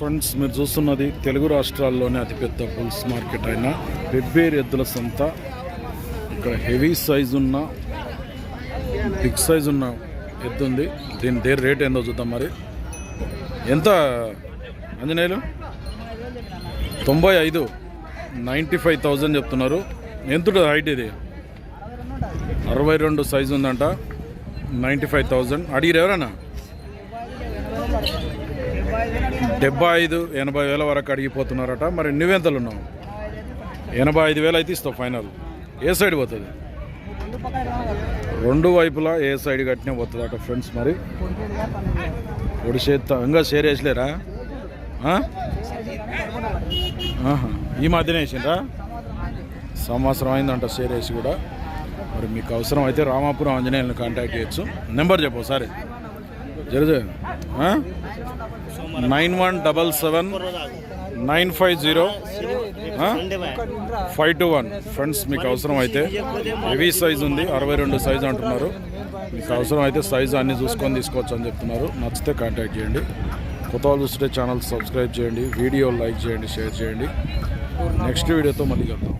Friends మీరు చూస్తున్నది తెలుగు రాష్ట్రాల్లోనే అతిపెద్ద బుల్స్ మార్కెట్ అయిన వెబ్బేరు ఎద్దుల సంత. ఇక్కడ హెవీ సైజ్ ఉన్న బిగ్ సైజ్ ఉన్న ఎద్దు ఉంది. దీని దేని రేట్ ఏందో చూద్దాం మరి. ఎంత ఆంజనేయులు? తొంభై ఐదు. నైంటీ ఫైవ్ థౌజండ్ చెప్తున్నారు. ఎంత ఉంటుంది హైట్ ఇది? అరవై రెండు సైజు ఉందంట. Ninety five thousand. అడిగిరు ఎవరన్నా? డెబ్బై ఐదు ఎనభై వేల వరకు అడిగిపోతున్నారట. మరి నువ్వెంతలు ఉన్నావు? ఎనభై ఐదు వేలు అయితే ఇస్తావు ఫైనల్. ఏ సైడ్ పోతుంది? రెండు వైపులా ఏ సైడ్ కట్టినే పోతుంది అట ఫ్రెండ్స్ మరి. పొడి చేత్తా ఇంకా షేర్ వేసలేరా? ఈ మధ్యనే వేసిండ్రా? సంవత్సరం అయిందంట షేర్ వేసి కూడా. మరి మీకు అవసరం అయితే రామాపురం ఆంజనేయులను కాంటాక్ట్ చేయొచ్చు. నెంబర్ చెప్పు ఒకసారి. జరజ nine one double seven nine five zero. Five two one. Friends మీకు అవసరం అయితే హెవీ సైజ్ ఉంది. అరవై రెండు సైజ్ అంటున్నారు. మీకు అవసరం అయితే సైజ్ అన్నీ చూసుకొని తీసుకోవచ్చు అని చెప్తున్నారు. నచ్చితే కాంటాక్ట్ చేయండి. కొత్త వాళ్ళు చూస్తుంటే ఛానల్ సబ్స్క్రైబ్ చేయండి. వీడియో లైక్ చేయండి షేర్ చేయండి. నెక్స్ట్ వీడియోతో మళ్ళీ కలుద్దాం.